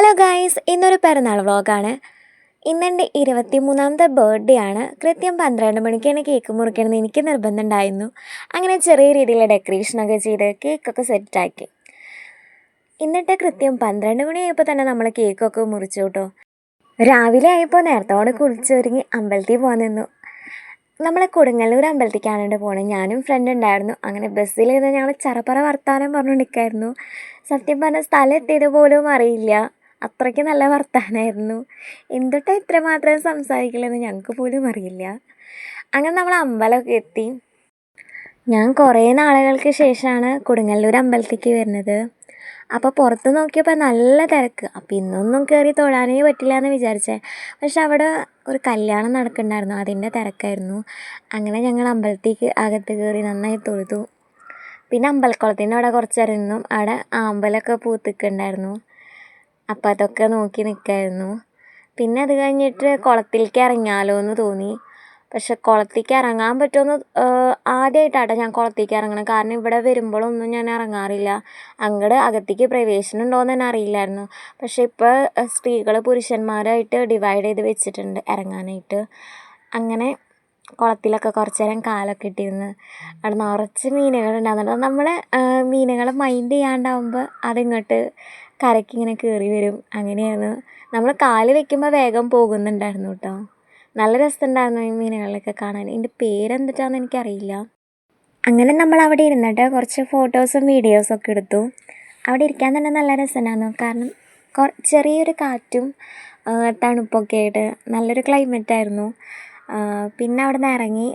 Hello guys ഇന്നൊരു പിറന്നാൾ വ്ളോഗാണ്. ഇന്നെന്റെ ഇരുപത്തി മൂന്നാമത്തെ ബർത്ത്ഡേ ആണ്. കൃത്യം പന്ത്രണ്ട് മണിക്കാണ് കേക്ക് മുറിക്കണമെന്ന് എനിക്ക് നിർബന്ധമുണ്ടായിരുന്നു അങ്ങനെ ചെറിയ രീതിയിലുള്ള ഡെക്കറേഷനൊക്കെ ചെയ്ത് കേക്കൊക്കെ സെറ്റാക്കി എന്നിട്ട് കൃത്യം പന്ത്രണ്ട് മണിയായപ്പോൾ തന്നെ നമ്മൾ കേക്കൊക്കെ മുറിച്ചു കേട്ടോ രാവിലെ ആയപ്പോൾ നേരത്തോടെ കുളിച്ചൊരുങ്ങി അമ്പലത്തിൽ പോകാൻ നിന്നു. നമ്മളെ കൊടുങ്ങല്ലൂർ അമ്പലത്തിലേക്കാണ് പോണത് ഞാനും ഫ്രണ്ട് ഉണ്ടായിരുന്നു. അങ്ങനെ ബസ്സിലിരുന്ന് ഞങ്ങൾ ചറപ്പറ വർത്താനം പറഞ്ഞു നിൽക്കായിരുന്നു സത്യം പറഞ്ഞ സ്ഥലം എത്തിയത് പോലും അറിയില്ല. അത്രയ്ക്ക് നല്ല വർത്തമാനമായിരുന്നു എന്തൊട്ടാ ഇത്രമാത്രം സംസാരിക്കില്ലെന്ന് ഞങ്ങൾക്ക് പോലും അറിയില്ല. അങ്ങനെ നമ്മൾ അമ്പലമൊക്കെ എത്തി. ഞാൻ കുറേ നാളുകൾക്ക് ശേഷമാണ് കൊടുങ്ങല്ലൂർ അമ്പലത്തേക്ക് വരുന്നത്. അപ്പോൾ പുറത്ത് നോക്കിയപ്പോൾ നല്ല തിരക്ക്. അപ്പോൾ ഇന്നൊന്നും കയറി തൊഴാനേ പറ്റില്ല എന്ന് വിചാരിച്ചേ. പക്ഷെ അവിടെ ഒരു കല്യാണം നടക്കുന്നുണ്ടായിരുന്നു. അതിന്റെ തിരക്കായിരുന്നു. അങ്ങനെ ഞങ്ങൾ അമ്പലത്തേക്ക് അകത്ത് കയറി നന്നായി തൊഴുതു. പിന്നെ അമ്പലക്കുളത്തിന്റെ അവിടെ കുറച്ചിരുന്നു അവിടെ ആമ്പലൊക്കെ പൂത്തിക്കുണ്ടായിരുന്നു അപ്പോൾ അതൊക്കെ നോക്കി നിൽക്കായിരുന്നു പിന്നെ അത് കഴിഞ്ഞിട്ട് കുളത്തിലേക്ക് ഇറങ്ങിയാലോ എന്ന് തോന്നി. പക്ഷെ കുളത്തേക്ക് ഇറങ്ങാൻ പറ്റുമെന്ന് ആദ്യമായിട്ടാട്ടോ ഞാൻ കുളത്തേക്ക് ഇറങ്ങണം കാരണം ഇവിടെ വരുമ്പോഴൊന്നും ഞാൻ ഇറങ്ങാറില്ല. അങ്ങോട്ട് അകത്തേക്ക് പ്രവേശനം ഉണ്ടോയെന്ന് തന്നെ അറിയില്ലായിരുന്നു. പക്ഷെ ഇപ്പോൾ സ്ത്രീകൾ പുരുഷന്മാരായിട്ട് ഡിവൈഡ് ചെയ്ത് വെച്ചിട്ടുണ്ട് ഇറങ്ങാനായിട്ട്. അങ്ങനെ കുളത്തിലൊക്കെ കുറച്ച് നേരം കാലൊക്കെ ഇട്ടിരുന്ന് അവിടെ നിറച്ച് മീനുകളുണ്ടാകുന്നുണ്ട് നമ്മൾ മീനുകളെ മൈൻഡ് ചെയ്യാണ്ടാവുമ്പോൾ അതിങ്ങോട്ട് കരയ്ക്ക് ഇങ്ങനെ കയറി വരും. അങ്ങനെയാണ്. നമ്മൾ കാൽ വെക്കുമ്പോൾ വേഗം പോകുന്നുണ്ടായിരുന്നു കേട്ടോ നല്ല രസമുണ്ടായിരുന്നു ഈ മീനുകളൊക്കെ കാണാൻ. ഇതിന്റെ പേരെന്തിട്ടാന്ന് എനിക്കറിയില്ല. അങ്ങനെ നമ്മൾ അവിടെ ഇരുന്നിട്ട് കുറച്ച് ഫോട്ടോസും വീഡിയോസും ഒക്കെ എടുത്തു. അവിടെ ഇരിക്കാൻ തന്നെ നല്ല രസമുണ്ടായിരുന്നു. കാരണം ചെറിയൊരു കാറ്റും തണുപ്പൊക്കെ ആയിട്ട് നല്ലൊരു ക്ലൈമറ്റ് ആയിരുന്നു. പിന്നെ അവിടെ നിന്ന് ഇറങ്ങി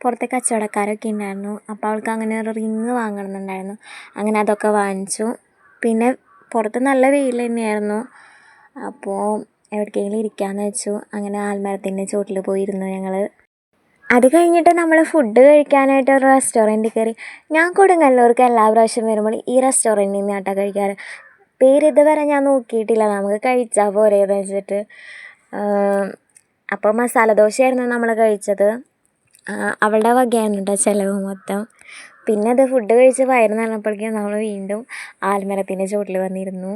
പുറത്തെ കച്ചവടക്കാരൊക്കെ ഉണ്ടായിരുന്നു. അപ്പോൾ അവൾക്ക് അങ്ങനെ ഒരു റിങ് വാങ്ങണമെന്നുണ്ടായിരുന്നു. അങ്ങനെ അതൊക്കെ വാങ്ങിച്ചു. പിന്നെ പുറത്ത് നല്ല വെയിൽ തന്നെയായിരുന്നു. അപ്പോൾ എവിടേക്കെങ്കിലും ഇരിക്കാമെന്ന് വെച്ചു. അങ്ങനെ ആൽമരത്തിന്റെ ചോട്ടിൽ പോയിരുന്നു ഞങ്ങൾ അത് കഴിഞ്ഞിട്ട് നമ്മൾ ഫുഡ് കഴിക്കാനായിട്ട് ഒരു റെസ്റ്റോറന്റിൽ കയറി ഞാൻ കൊടുങ്ങല്ലൂർക്ക് എല്ലാ പ്രാവശ്യം വരുമ്പോൾ ഈ റെസ്റ്റോറന്റിൽ നിന്ന് ആട്ടാ കഴിക്കാറ്. പേര് ഇതുവരെ ഞാൻ നോക്കിയിട്ടില്ല. നമുക്ക് കഴിച്ചാൽ പോരെ എന്ന് വെച്ചിട്ട് അപ്പോൾ മസാല ദോശയായിരുന്നു നമ്മൾ കഴിച്ചത്. അവളുടെ വകയായിരുന്നു കേട്ടോ ചിലവ് മൊത്തം. പിന്നെ അത് ഫുഡ് കഴിച്ച് വയറ് നിറഞ്ഞപ്പോഴേക്കും നമ്മൾ വീണ്ടും ആൽമരത്തിന്റെ ചുവട്ടിൽ വന്നിരുന്നു.